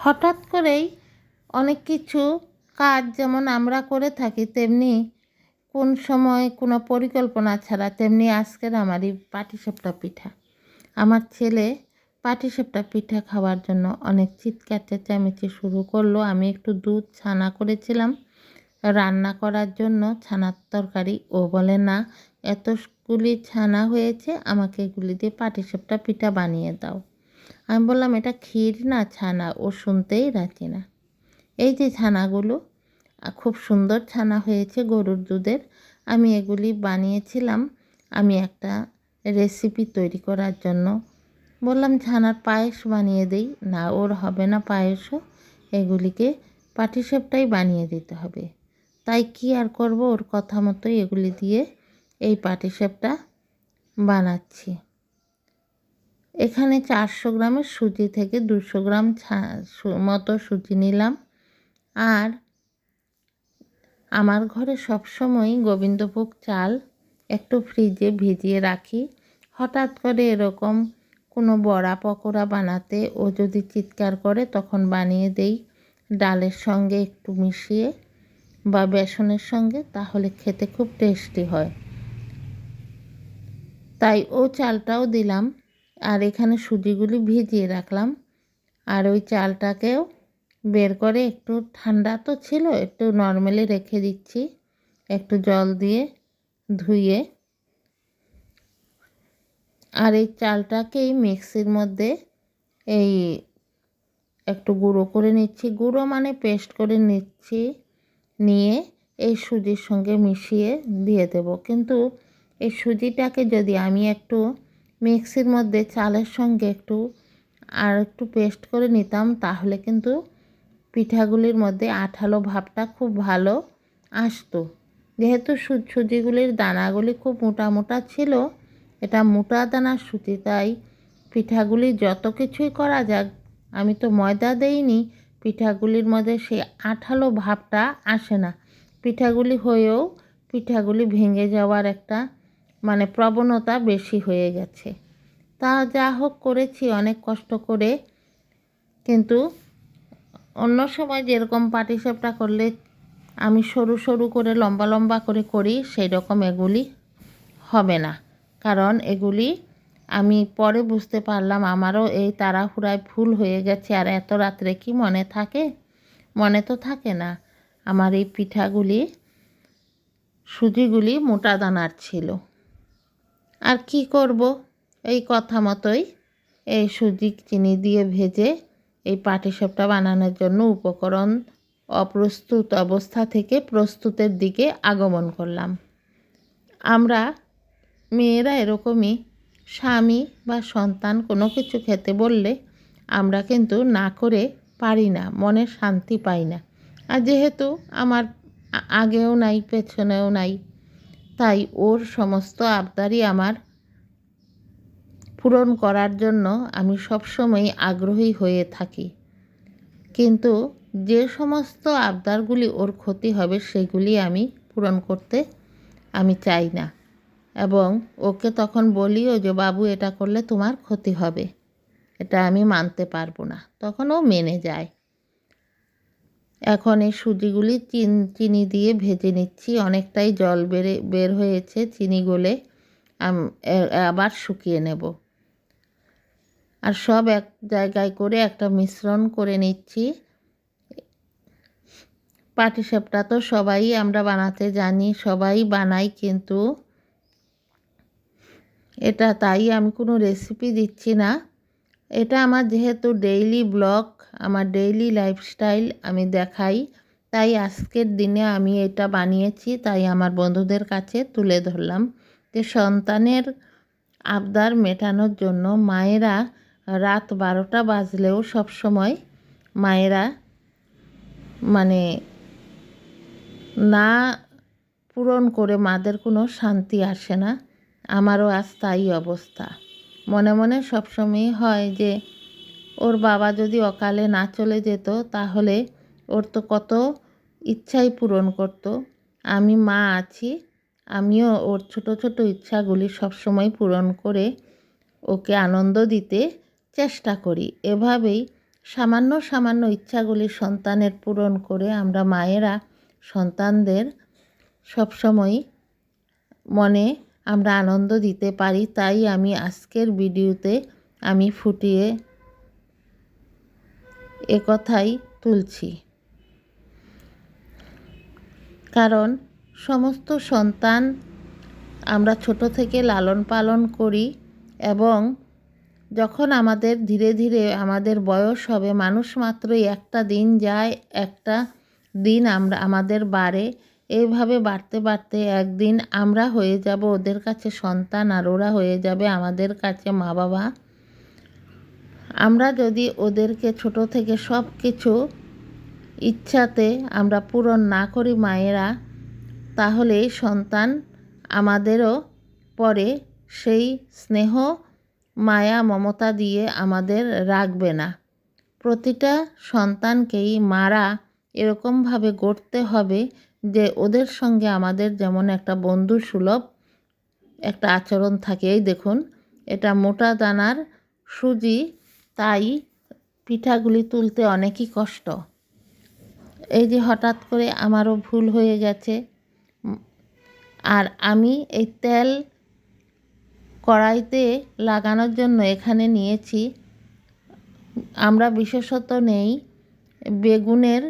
হঠাৎ করেই অনেক কিছু কাজ যেমন আমরা করে থাকি, তেমনি কোন সময় কোনো পরিকল্পনা ছাড়া, তেমনি আজকের আমার এই পাটিসাপটা পিঠা। আমার ছেলে পাটিসাপটা পিঠা খাওয়ার জন্য অনেক চিৎকার, চেঁচামেচি শুরু করল। আমি একটু দুধ, ছানা করেছিলাম। রান্না করার জন্য ছানার তরকারি। ও বলে, না, এতগুলি ছানা হয়েছে, আমাকে এগুলি দিয়ে পাটিসাপটা পিঠা বানিয়ে দাও। আমি বললাম, এটা ক্ষীর না ছানা? ও শুনতেই রাজি না। এই যে ছানাগুলো খুব সুন্দর ছানা হয়েছে গরুর দুধের। আমি এগুলি বানিয়েছিলাম। আমি একটা রেসিপি তৈরি করার জন্য। বললাম, ছানার পায়েস বানিয়ে দেই। না, ওর হবে না পায়েসও। এগুলিকে পাটিসাপটাই বানিয়ে দিতে হবে। তাই কি আর করব? ওর কথা মতোই এগুলি দিয়ে এই পাটিসাপটা বানাচ্ছি। এখানে চারশো গ্রামের সুজি থেকে দুশো গ্রাম মতো সুজি নিলাম। আর আমার ঘরে সবসময় গোবিন্দভোগ চাল একটু ফ্রিজে ভিজিয়ে রাখি। হঠাৎ করে এরকম কোনো বড়া পকোড়া বানাতে ও যদি চিৎকার করে তখন বানিয়ে দেই। ডালের সঙ্গে একটু মিশিয়ে বা বেসনের সঙ্গে তাহলে খেতে খুব টেস্টি হয়। তাই ও চালটাও দিলাম। আর এখানে সুজিগুলি ভিজিয়ে রাখলাম। আর ওই চালটাকেও বের করে একটু ঠান্ডা তো ছিল, একটু নর্মালি রেখে দিচ্ছি। একটু জল দিয়ে ধুয়ে। আর এই চালটাকেই মিক্সির মধ্যে এই একটু গুঁড়ো করে নিচ্ছি। গুঁড়ো মানে পেস্ট করে নিচ্ছি, নিয়ে এই সুজির সঙ্গে মিশিয়ে দিয়ে দেব। কিন্তু এই সুজিটাকে যদি আমি একটু মিক্সির মধ্যে চালের সঙ্গে একটু আর একটু পেস্ট করে নিতাম, তাহলে কিন্তু পিঠাগুলির মধ্যে আঠালো ভাবটা খুব ভালো আসতো। যেহেতু সুজিগুলির দানাগুলি খুব মোটা মোটা ছিল, এটা মোটা দানার সুজি, তাই পিঠাগুলি যত কিছুই করা যাক, আমি তো ময়দা দেইনি, পিঠাগুলির মধ্যে সেই আঠালো ভাবটা আসে না। পিঠাগুলি হয়েও পিঠাগুলি ভেঙে যাওয়ার একটা মানে প্রবণতা বেশি হয়ে গেছে। তা যা হোক করেছি, অনেক কষ্ট করে, কিন্তু অন্য সময় যেরকম পাটিসাপটা করলে আমি সরু সরু করে, লম্বা লম্বা করে করি সেই রকম এগুলি হবে না। কারণ এগুলি আমি পরে বুঝতে পারলাম, আমারও এই তাড়াহুড়ায় ভুল হয়ে গেছে। আর এত রাত্রে কি মনে থাকে? মনে তো থাকে না। আমার এই পিঠাগুলি, সুজিগুলি মোটা দানার ছিল। আর কি করব? এই কথা মতোই এই সুজি চিনি দিয়ে ভেজে এই পাটিসাপটা বানানোর জন্য উপকরণ অপ্রস্তুত অবস্থা থেকে প্রস্তুতের দিকে আগমন করলাম। আমরা মেয়েরা এরকমই স্বামী বা সন্তান কোনো কিছু খেতে বললে আমরা কিন্তু না করে পারি না, মনে শান্তি পাই না। আর যেহেতু আমার আগেও নাই, পেছনেও নাই তাই ওর সমস্ত আবদারই আমার পূরণ করার জন্য আমি সবসময় আগ্রহী হয়ে থাকি। কিন্তু যে সমস্ত আবদারগুলি ওর ক্ষতি হবে সেগুলি আমি পূরণ করতে আমি চাই না। এবং ওকে তখন বলিও যে, বাবু, এটা করলে তোমার ক্ষতি হবে। এটা আমি মানতে পারব না। তখন ও মেনে যায়। এখন এই সুজিগুলি চিন, চিনি দিয়ে ভেজে নিচ্ছি। অনেকটাই জল বেড়ে, বের হয়েছে চিনি গলে। আবার শুকিয়ে নেব। আর সব এক জায়গায় করে একটা মিশ্রণ করে নিচ্ছি। পাটিসাপটা তো সবাই আমরা বানাতে জানি, সবাই বানাই কিন্তু এটা তাই আমি কোনো রেসিপি দিচ্ছি না। এটা আমার যেহেতু ডেইলি ব্লগ আমার ডেইলি লাইফস্টাইল আমি দেখাই। তাই আজকের দিনে আমি এটা বানিয়েছি, তাই আমার বন্ধুদের কাছে তুলে ধরলাম যে সন্তানের আবদার মেটানোর জন্য মায়েরা রাত বারোটা বাজলেও সব সময় মায়েরা মানে না পূরণ করে মাদের কোনো শান্তি আসে না। আমারও আজ তাই অবস্থা। মনে মনে সবসময় হয় যে ওর বাবা যদি অকালে না চলে যেত, তাহলে ওর তো কত ইচ্ছাই পূরণ করত। আমি মা আছি, আমিও ওর ছোট ছোট ইচ্ছাগুলি সবসময় পূরণ করে ওকে আনন্দ দিতে চেষ্টা করি। এভাবেই সামান্য সামান্য ইচ্ছাগুলি সন্তানের পূরণ করে আমরা মায়েরা সন্তানদের সবসময় মনে আমরা আনন্দ দিতে পারি। তাই আমি আজকের ভিডিওতে আমি ফুটিয়ে একথাই তুলছি। কারণ সমস্ত সন্তান আমরা ছোট থেকে লালন পালন করি এবং যখন আমাদের ধীরে ধীরে আমাদের বয়স হবে, মানুষ মাত্রই একটা দিন যায়, একটা দিন আমরা, আমাদের বাড়ে। এইভাবে বাড়তে বাড়তে একদিন আমরা হয়ে যাব ওদের কাছে সন্তান আর ওরা হয়ে যাবে আমাদের কাছে মা বাবা আমরা যদি ওদেরকে ছোট থেকে সব কিছু ইচ্ছাতে আমরা পূরণ না করি মায়েরা তাহলে সন্তান আমাদেরও পরে সেই স্নেহ, মায়া, মমতা দিয়ে আমাদের রাখবে না। প্রতিটা সন্তানকেই মারা এরকমভাবে গড়তে হবে যে ওদের সঙ্গে আমাদের যেমন একটা বন্ধু সুলভ, একটা আচরণ থাকে। এই দেখুন, এটা মোটা দানার সুজি তাই পিঠাগুলি তুলতে অনেকই কষ্ট। এই যে হঠাৎ করে আমারও ভুল হয়ে গেছে, আর আমি এই তেল কড়াইতে লাগানোর জন্য এখানে নিয়েছি, আমরা বিশেষত নেই বেগুনের,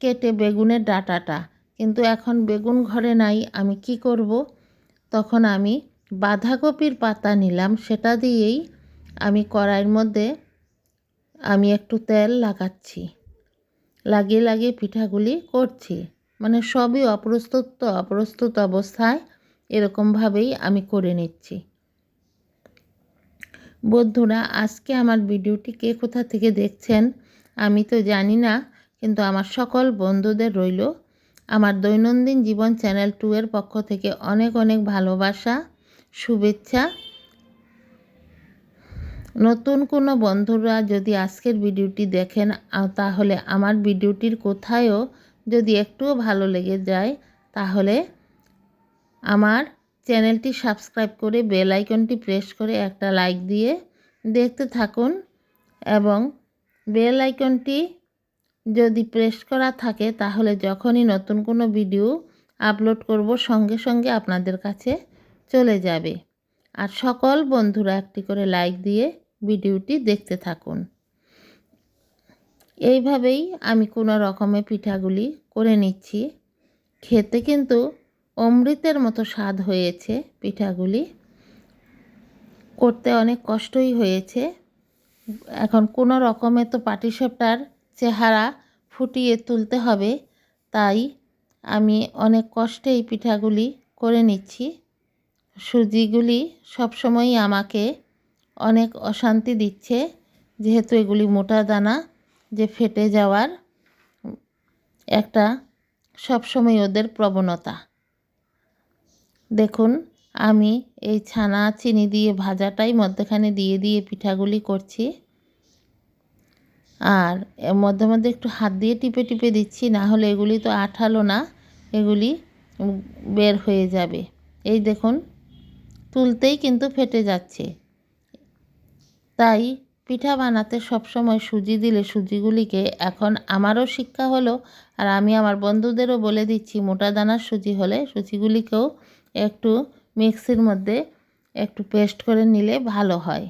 কেটে বেগুনের ডাটাটা। কিন্তু এখন বেগুন ঘরে নাই, আমি কি করব? তখন আমি বাঁধাকপির পাতা নিলাম, সেটা দিয়েই আমি কড়াইয়ের মধ্যে আমি একটু তেল লাগাচ্ছি। লাগিয়ে লাগিয়ে পিঠাগুলি করছি। মানে সবই অপ্রস্তুত তো অপ্রস্তুত অবস্থায় এরকমভাবেই আমি করে নিচ্ছি। বন্ধুরা, আজকে আমার ভিডিওটি কে কোথা থেকে দেখছেন আমি তো জানি না, কিন্তু আমার সকল বন্ধুদের রইল। আমার দৈনন্দিন জীবন চ্যানেল টু এর পক্ষ থেকে অনেক অনেক ভালোবাসা, শুভেচ্ছা নতুন কোনো বন্ধুরা যদি আজকের ভিডিওটি দেখেন তাহলে আমার ভিডিওটির কোথায়ও যদি একটুও ভালো লেগে যায়, তাহলে আমার চ্যানেলটি সাবস্ক্রাইব করে বেল আইকনটি প্রেস করে একটা লাইক দিয়ে দেখতে থাকুন এবং বেল আইকনটি যদি প্রেস করা থাকে, তাহলে যখনই নতুন কোনো ভিডিও আপলোড করব, সঙ্গে সঙ্গে আপনাদের কাছে চলে যাবে। আর সকল বন্ধুরা একটি করে লাইক দিয়ে ভিডিওটি দেখতে থাকুন। এইভাবেই আমি কোনো রকমে পিঠাগুলি করে নিচ্ছি। খেতে কিন্তু অমৃতের মতো স্বাদ হয়েছে পিঠাগুলি। করতে অনেক কষ্টই হয়েছে। এখন কোনো রকমে তো পাটিসাপটার চেহারা ফুটিয়ে তুলতে হবে, তাই আমি অনেক কষ্টে এই পিঠাগুলি করে নিচ্ছি। সুজিগুলি সবসময়ই আমাকে অনেক অশান্তি দিচ্ছে, যেহেতু এগুলি মোটা দানা যে ফেটে যাওয়ার একটা সবসময় ওদের প্রবণতা। দেখুন, আমি এই ছানা চিনি দিয়ে ভাজাটাই মধ্যেখানে দিয়ে দিয়ে পিঠাগুলি করছি। আর মধ্যে মধ্যে একটু হাত দিয়ে টিপে টিপে দিচ্ছি, না হলে এগুলি তো আঠালো না, এগুলি বের হয়ে যাবে। এই দেখুন তুলতেই কিন্তু ফেটে যাচ্ছে। তাই পিঠা বানাতে সবসময় সুজি দিলে সুজিগুলিকে এখন আমারও শিক্ষা হলো আর আমি আমার বন্ধুদেরও বলে দিচ্ছি, মোটা দানার সুজি হলে সুজিগুলিকেও একটু মিক্সির মধ্যে একটু পেস্ট করে নিলে ভালো হয়।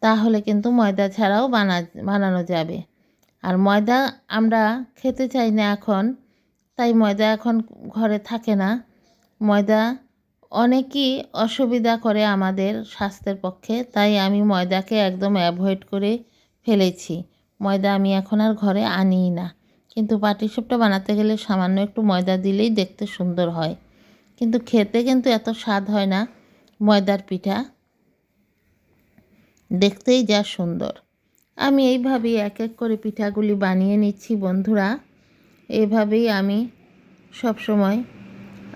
তাহলে কিন্তু ময়দা ছাড়াও বানা, বানানো যাবে। আর ময়দা আমরা খেতে চাই না এখন, তাই ময়দা এখন ঘরে থাকে না। ময়দা অনেকই অসুবিধা করে আমাদের স্বাস্থ্যের পক্ষে, তাই আমি ময়দাকে একদম অ্যাভয়েড করে ফেলেছি। ময়দা আমি এখন আর ঘরে আনিই না। কিন্তু পাটিসাপটা বানাতে গেলে সামান্য একটু ময়দা দিলেই দেখতে সুন্দর হয়। কিন্তু খেতে কিন্তু এত স্বাদ হয় না ময়দার পিঠা। দেখতেই যা সুন্দর। আমি এইভাবেই এক এক করে পিঠাগুলি বানিয়ে নিচ্ছি বন্ধুরা। এভাবেই আমি সব সময়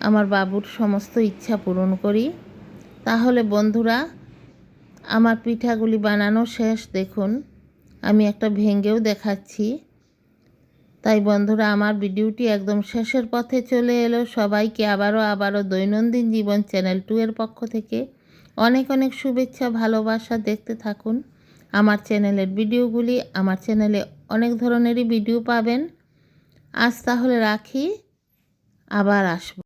আমার বাবুর সমস্ত ইচ্ছা পূরণ করি। তাহলে বন্ধুরা, আমার পিঠাগুলি বানানো শেষ। দেখুন, আমি একটা ভেঙ্গেও দেখাচ্ছি। তাই বন্ধুরা, আমার ভিডিওটি একদম শেষের পথে চলে এলো। সবাইকে আবারও আবারও দৈনন্দিন জীবন চ্যানেল টু এর পক্ষ থেকে অনেক অনেক শুভেচ্ছা, ভালোবাসা। দেখতে থাকুন, আমার চ্যানেলের ভিডিওগুলি, আমার চ্যানেলে অনেক ধরনেরই ভিডিও পাবেন। আজ তাহলে রাখি, আবার আসব।